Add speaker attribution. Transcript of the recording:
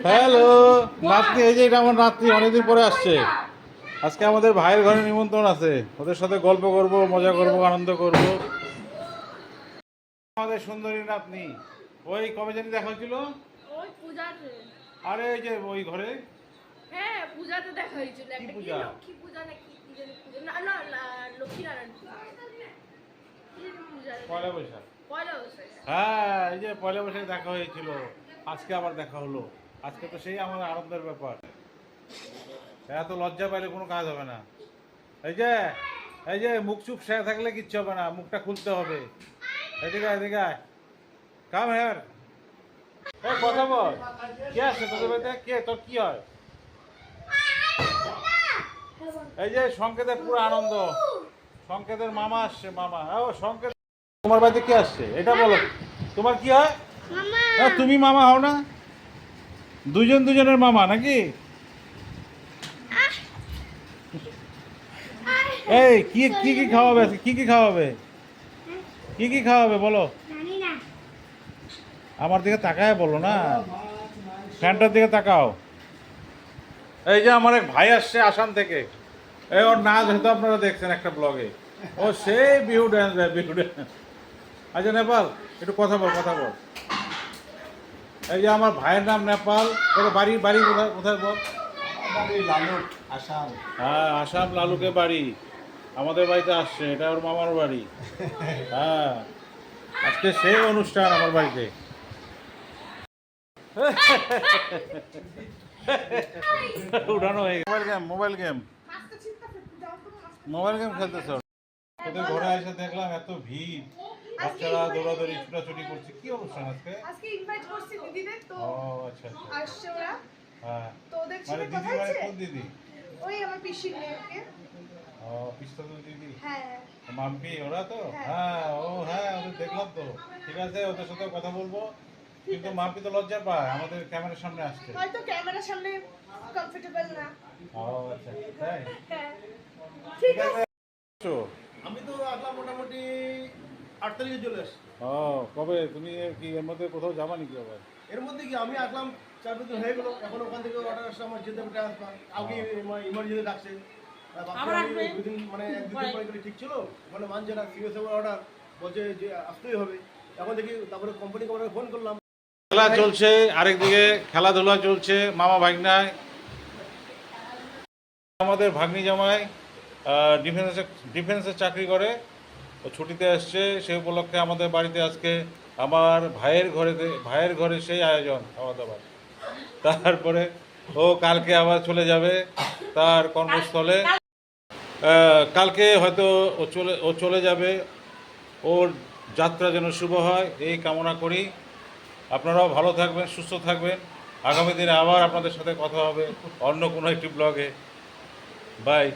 Speaker 1: Hello নাতনি এই যে এটা আমার নাতনি অনেকদিন পরে আসছে। আজকে আমাদের ভাইয়ের ঘরে নিমন্ত্রণ আছে। ওদের সাথে গল্প করব মজা করব আনন্দ করব। আমাদের সুন্দরী নাতনি ওই কবে জানি দেখা হয়েছিল?
Speaker 2: ওই পূজাতে।
Speaker 1: আরে এই যে ওই ঘরে?
Speaker 2: হ্যাঁ পূজাতে দেখা হয়েছিল। একটা কি
Speaker 1: পূজা?
Speaker 2: লক্ষ্মী পূজা না কি জানি পূজা? না না লক্ষ্মী নারায়ণ পূজা।
Speaker 1: পয়লা বৈশাখ।
Speaker 2: পয়লা বৈশাখ।
Speaker 1: হ্যাঁ এই যে পয়লা বৈশাখে দেখা হয়েছিল। আজকে আবার দেখা হলো। আজকে তো সেই আমার আনন্দের ব্যাপার। এত লজ্জা পাইলে কোনো কাজ হবে না। এই যে এই যে মুখ চুপ সে থাকলে কিচ্ছু হবে না মুখটা খুলতে হবে। এদিকে এদিকে। কাম হেয়ার এই কথা বল। কে আছে তোদের বাড়িতে? কে? তোর কি হয়? এই যে সংকেতের পুরো আনন্দ। সংকেতের মামা আসছে মামা। ও সংকেত তোমার বাড়িতে কে আসছে? এটা বলো। তোমার কি হয়? হ্যাঁ, তুমি মামা হও না? দুজন দুজনের মামা নাকি? এই, কি কি কি খাওয়াবে? কি কি খাওয়াবে? কি কি খাওয়াবে বলো? আমার দিকে তাকায় বলো না। ফ্যানটার দিকে তাকাও। এই যে আমার এক ভাই আসছে আসাম থেকে। এই, ওর নাচ হয়তো আপনারা দেখছেন একটা ব্লগে। ও সেই বিহু ড্যান্স বিহু ড্যান্স আচ্ছা নেপাল, একটু কথা বল কথা বল। এই যে আমার ভাইয়ের নাম নেপাল তোর বাড়ি বাড়ি কোথায় কোথায় বল?
Speaker 3: লালুক আসাম।
Speaker 1: হ্যাঁ আসাম লালুকে বাড়ি। আমাদের বাড়িতে আসছে এটা ওর মামার বাড়ি। হ্যাঁ আজকে সেই অনুষ্ঠান আমার বাড়িতে। উঠানো হয়ে mobile game mobile game. Mobile game খেলতেছ? ঘরে এসে দেখলাম এত ভিড়। বাচ্চারা দৌড়াদৌড়ি ছুটাছুটি করছে। কি অনুষ্ঠান আজকে?
Speaker 4: আজকে ইনভাইট করছি দিদিদের তো
Speaker 1: ও আচ্ছা আচ্ছা
Speaker 4: আসছে ওরা।
Speaker 1: হ্যাঁ।
Speaker 4: তো ওদের
Speaker 1: মানে মানে কোন দিদি?
Speaker 4: ওই আমার পিসির মেয়েকে।
Speaker 1: ও পিস্তল দিদি?
Speaker 4: হ্যাঁ।
Speaker 1: মাম্পি ওরা তো?
Speaker 4: হ্যাঁ।
Speaker 1: হ্যাঁ ও হ্যাঁ ওদের দেখলাম তো। ঠিক আছে ওদের সাথে কথা বলব। কিন্তু মাম্পি তো লজ্জা পায় আমাদের ক্যামেরার সামনে আসছে
Speaker 4: হয়তো ক্যামেরার সামনে কমফোর্টেবল না।
Speaker 1: ও আচ্ছা তাই?
Speaker 4: হ্যাঁ। ঠিক আছে
Speaker 1: তো,
Speaker 3: আমি তো আসলাম মোটামুটি আট তারিখে চলে আসছি।
Speaker 1: ও কবে? তুমি কি এর মধ্যে কোথাও যাবা নাকি আবার?
Speaker 3: এর মধ্যে কি আমি আসলাম চার হয়ে গেলো এখন ওখান থেকে অর্ডার আসছে আমার যেতে হবে ট্রান্সফার আগে ইমার্জেন্সি ডাকছে। দুদিন মানে পরে। ঠিক ছিল ওখানে মানছে না সিএস অর্ডার বলছে যে আসতেই হবে। এখন দেখি তারপরে কোম্পানি কোম্পানি ফোন করলাম।
Speaker 1: খেলা চলছে আরেকদিকে খেলাধুলা চলছে মামা ভাগনায় আমাদের ভাগ্নি জামাই ডিফেন্সে ডিফেন্সের চাকরি করে। ও ছুটিতে আসছে সে উপলক্ষে আমাদের বাড়িতে আজকে আমার ভাইয়ের ঘরে ভাইয়ের ঘরে সেই আয়োজন খাওয়া দাওয়ার তারপরে ও কালকে আবার চলে যাবে তার কর্মস্থলে। কালকে হয়তো ও চলে ও চলে যাবে। ওর যাত্রা যেন শুভ হয় এই কামনা করি। আপনারাও ভালো থাকবেন সুস্থ থাকবেন। আগামী দিনে আবার আপনাদের সাথে কথা হবে অন্য কোনো একটি ব্লগে। বাই।